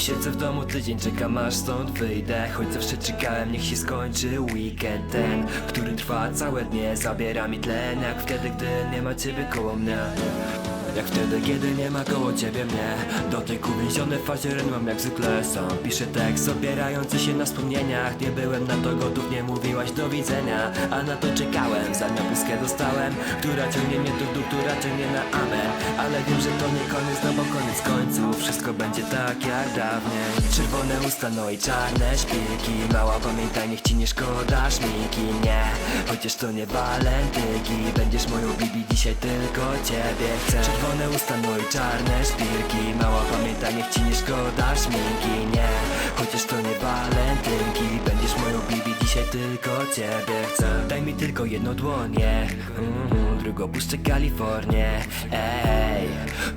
Siedzę w domu tydzień, czekam aż stąd wyjdę. Choć zawsze czekałem, niech się skończy weekend ten Który trwa całe dnie, zabiera mi tlen Jak wtedy, gdy nie ma ciebie koło mnie jak wtedy, kiedy nie ma koło ciebie mnie. Dotyk uwięziony w fazie ren mam jak zwykle sam. Piszę tekst opierający się na wspomnieniach. Nie byłem na to gotów, nie mówiłaś do widzenia. A na to czekałem, zamiast pustkę dostałem Która ciągnie mnie do dół, która ciągnie na amen. Ale wiem, że to nie koniec, no bo koniec końców. Wszystko będzie tak jak dawniej. Czerwone usta, no i czarne szpilki. Mała pamiętaj, niech ci nie szkoda szminki Nie, chociaż to nie walentynki Będziesz moją bibi, dzisiaj tylko ciebie chcę Czerwone usta, no i czarne szpilki. Mała pamiętaj, niech ci nie szkoda szminki. Nie, chociaż to nie walentynki. Będziesz moją bibi, dzisiaj tylko ciebie chcę. Daj mi tylko jedną dłonię mm, Drugą puszczę Kalifornię. Ej,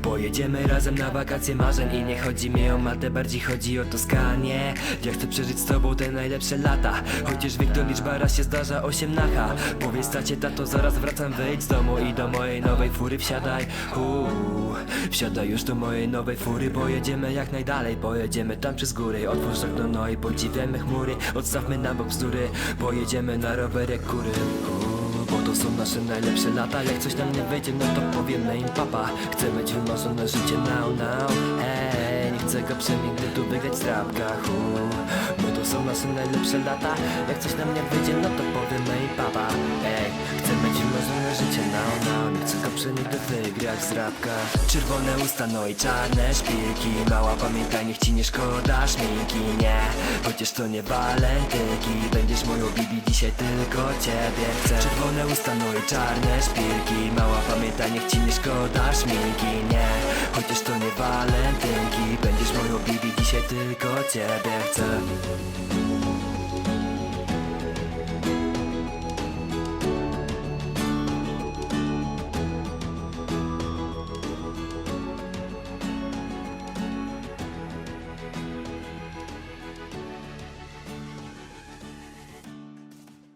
pojedziemy razem na wakacje marzeń I nie chodzi mi o matę, bardziej chodzi o Toskanię Ja chcę przeżyć z tobą te najlepsze lata Chociaż wiek to liczba raz się zdarza osiemnacha Powiedz tacie, tato, zaraz wracam, wyjdź z domu I do mojej nowej fury wsiadaj. Uuu, Wsiadaj już do mojej nowej fury Pojedziemy jak najdalej, pojedziemy tam przez góry Otwórz okno, no i podziwiamy chmury. Odstawmy na bok bzdury Pojedziemy na rowerek kury Bo to są nasze najlepsze lata. Jak coś nam nie wyjdzie, no to powiemy im papa Chcę mieć wymarzone życie. Now, now Ej, nie chcę go przenigdy tu wygrać w strapkach Uuu, Bo to są nasze najlepsze lata. Jak coś nam nie wyjdzie, no to powiemy im papa Ej, chcę mieć wymarzone życie. Now, now Go przenigdy wygrać w strapkach Czerwone usta, no i czarne szpilki. Mała pamiętaj, niech ci nie szkoda szminki Nie, chociaż to nie walentynki Będziesz moją bibi, dzisiaj tylko ciebie chcę. Czerwone usta, no i czarne szpilki. Mała pamiętaj, niech ci nie szkoda szminki Nie, chociaż to nie walentynki Będziesz moją bibi, dzisiaj tylko ciebie chcę